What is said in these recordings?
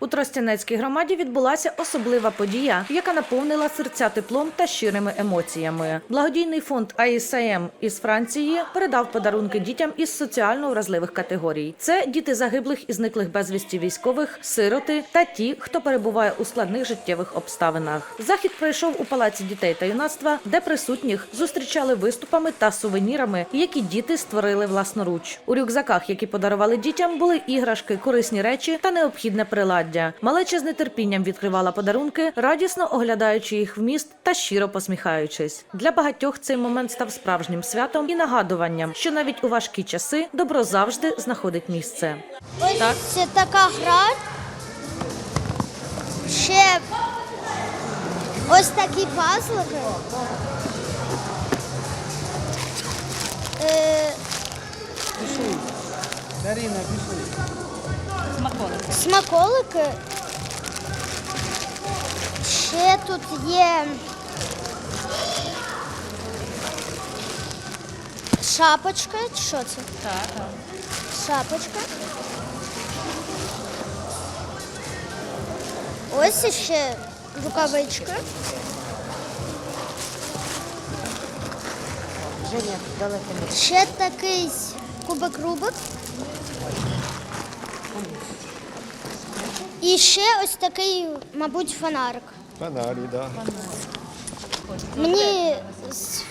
У Тростянецькій громаді відбулася особлива подія, яка наповнила серця теплом та щирими емоціями. Благодійний фонд АІСАМ із Франції передав подарунки дітям із соціально вразливих категорій. Це діти загиблих і зниклих безвісті військових, сироти та ті, хто перебуває у складних життєвих обставинах. Захід пройшов у палаці дітей та юнацтва, де присутніх зустрічали виступами та сувенірами, які діти створили власноруч. У рюкзаках, які подарували дітям, були іграшки, корисні речі та необхідне приладдя. Малеча з нетерпінням відкривала подарунки, радісно оглядаючи їх вміст та щиро посміхаючись. Для багатьох цей момент став справжнім святом і нагадуванням, що навіть у важкі часи добро завжди знаходить місце. Ось це така гра. Ще ось такі пазлики. Е, Дарина, пішли. Смаколики. Смаколики. Ще тут є шапочка. Що це? Так, Шапочка. Ось ще рукавичка. Женя, далеко не. Ще такий кубик Рубик. І ще ось такий, мабуть, фонарик. Фонарі, да. Мені с-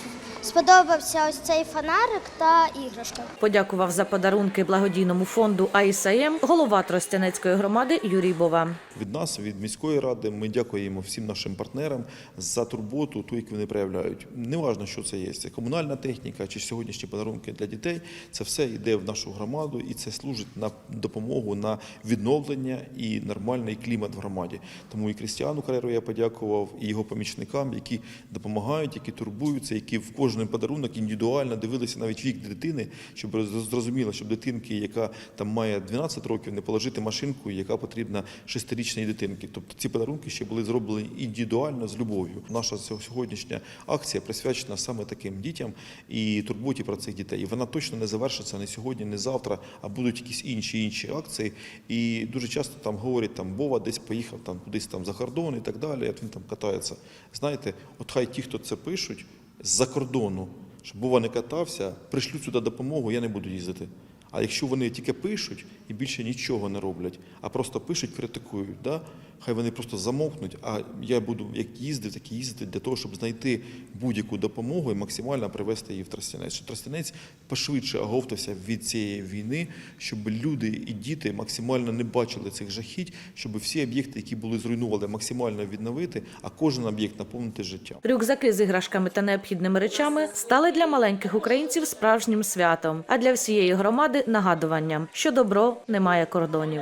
сподобався ось цей фонарик та іграшка. Подякував за подарунки благодійному фонду АІСАМ голова Тростянецької громади Юрій Бова. Від нас, від міської ради, ми дякуємо всім нашим партнерам за турботу, ту, яку вони проявляють. Неважно, що це є. Це комунальна техніка чи сьогоднішні подарунки для дітей. Це все йде в нашу громаду і це служить на допомогу на відновлення і нормальний клімат в громаді. Тому і Крістіану Кареру я подякував, і його помічникам, які допомагають, які турбуються, які в кожен подарунок індивідуально дивилися навіть вік дитини, щоб зрозуміло, щоб дитинки, яка там має 12 років, не положити машинку, яка потрібна шестирічній дитинки. Тобто ці подарунки ще були зроблені індивідуально з любов'ю. Наша сьогоднішня акція присвячена саме таким дітям і турботі про цих дітей. І вона точно не завершиться не сьогодні, не завтра, а будуть якісь інші інші акції. І дуже часто там говорять, там Бова десь поїхав там кудись там за кордон і так далі. От він там катається. Знаєте, от хай ті, хто це пишуть з-за кордону, щоб Бува не катався, пришлю сюди допомогу, я не буду їздити. А якщо вони тільки пишуть і більше нічого не роблять, а просто пишуть, критикують, да? хай вони просто замовкнуть, а я буду як їздив, так і їздити для того, щоб знайти будь-яку допомогу і максимально привести її в Тростянець. Щоб Тростянець пошвидше оговтався від цієї війни, щоб люди і діти максимально не бачили цих жахіть, щоб всі об'єкти, які були зруйновані, максимально відновити, а кожен об'єкт наповнити життям. Рюкзаки з іграшками та необхідними речами стали для маленьких українців справжнім святом, а для всієї громади нагадуванням, що добро не має кордонів.